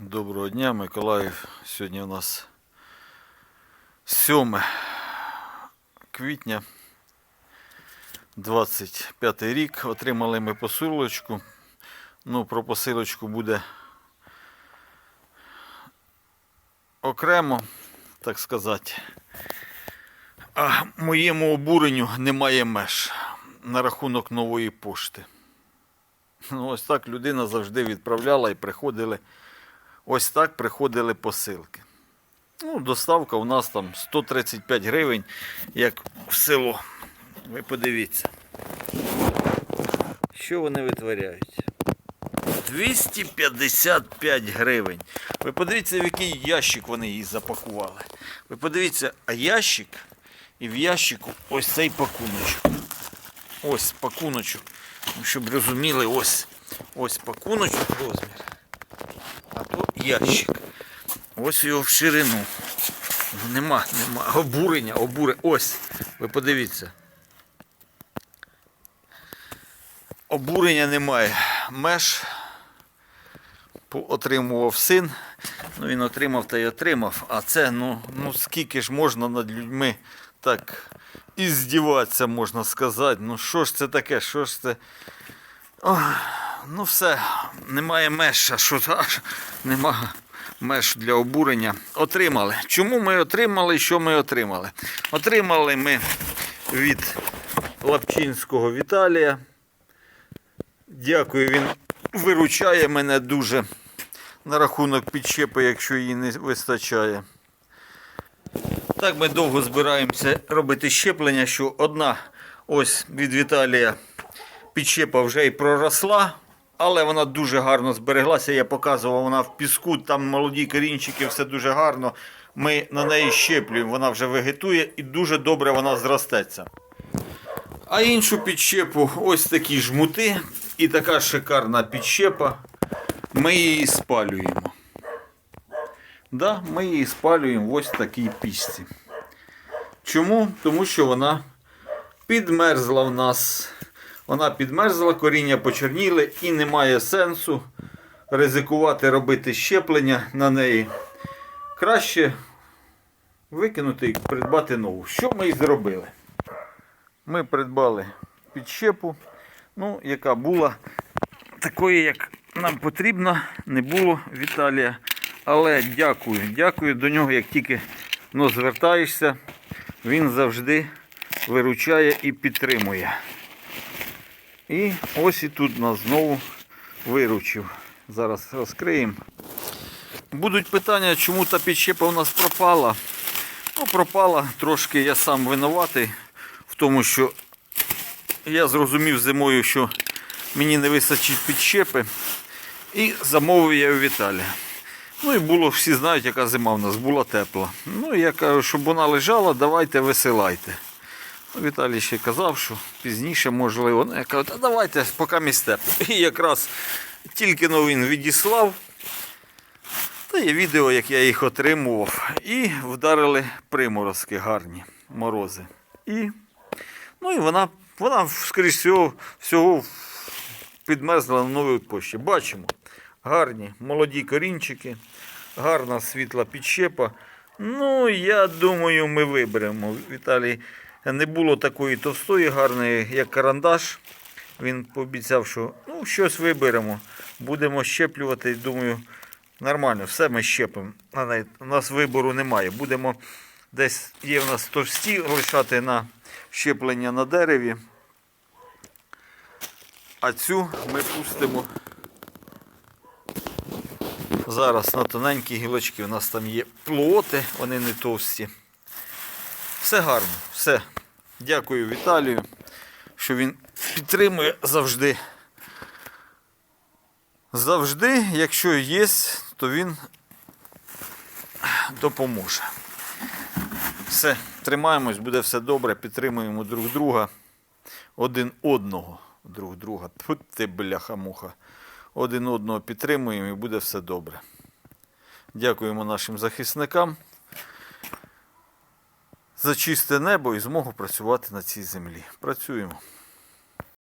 Доброго дня, Миколаїв. Сьогодні у нас 7 квітня 25 рік. Отримали ми посилочку. Ну, про посилочку буде окремо, так сказати. А моєму обуренню немає меж на рахунок нової пошти. Ну, ось так людина завжди відправляла і приходили. Ось так приходили посилки. Ну, доставка у нас там 135 гривень, як в село. Ви подивіться. Що вони витворяють? 255 гривень. Ви подивіться, в який ящик вони її запакували. Ви подивіться, а ящик і в ящику ось цей пакуночок. Ось пакуночок. Щоб розуміли, ось, ось пакуночок розмір. Ящик. Ось його в ширину. Ну, Нема, нема. Обурення, обурення. Ось. Ви подивіться. Обурення немає. Меж отримував син. Ну він отримав та й отримав. А це, ну, ну скільки ж можна над людьми так і здіватися, можна сказати. Ну що ж це таке? Що ж це? Ох, ну все, немає меж, що аж нема меж для обурення. Отримали. Чому ми отримали і що ми отримали? Отримали ми від Лапчинського Віталія. Дякую, він виручає мене дуже на рахунок підщепи, якщо її не вистачає. Так ми довго збираємося робити щеплення, що одна ось від Віталія підщепа вже і проросла, але вона дуже гарно збереглася. Я показував, вона в піску, там молоді корінчики, все дуже гарно. Ми на неї щеплюємо, вона вже вегетує і дуже добре вона зростеться. А іншу підщепу, ось такі жмути і така шикарна підщепа. Ми її спалюємо. Да, ми її спалюємо в ось такій пічці. Чому? Тому що вона підмерзла в нас. Вона підмерзла, коріння почерніли і немає сенсу ризикувати робити щеплення на неї. Краще викинути і придбати нову. Що ми і зробили? Ми придбали підщепу, ну, яка була такої, як нам потрібно, не було Віталія. Але дякую, дякую до нього, як тільки ну, звертаєшся, він завжди виручає і підтримує. І ось і тут нас знову виручив. Зараз розкриємо. Будуть питання, чому та підщепа у нас пропала. Ну, пропала трошки, я сам винуватий в тому, що я зрозумів зимою, що мені не вистачить підщепи. І замовив я у Віталія. Ну і було, всі знають, яка зима в нас була тепла. Ну я кажу, щоб вона лежала, давайте висилайте. Віталій ще казав, що пізніше можливо. Ну, я кажу, та давайте, поки місте. І якраз тільки но він відіслав. Та є відео, як я їх отримував. І вдарили приморозки гарні морози. І, ну і вона, вона скоріш всього, всього підмерзла на новій пощі. Бачимо. Гарні молоді корінчики, гарна світла підщепа. Ну, я думаю, ми виберемо. Віталій не було такої товстої, гарної, як карандаш. Він пообіцяв, що ну, щось виберемо. Будемо щеплювати. Думаю, нормально, все ми щепимо. У нас вибору немає. Будемо десь є в нас товсті лишати на щеплення на дереві. А цю ми пустимо зараз на тоненькі гілочки. У нас там є плоти, вони не товсті. Все гарно, все. Дякую Віталію, що він підтримує завжди. Завжди, якщо є, то він допоможе. Все, тримаємось, буде все добре, підтримуємо друг друга, один одного друг друга. Тьфу ти бляха-муха. Один одного підтримуємо і буде все добре. Дякуємо нашим захисникам за чисте небо і змогу працювати на цій землі. Працюємо.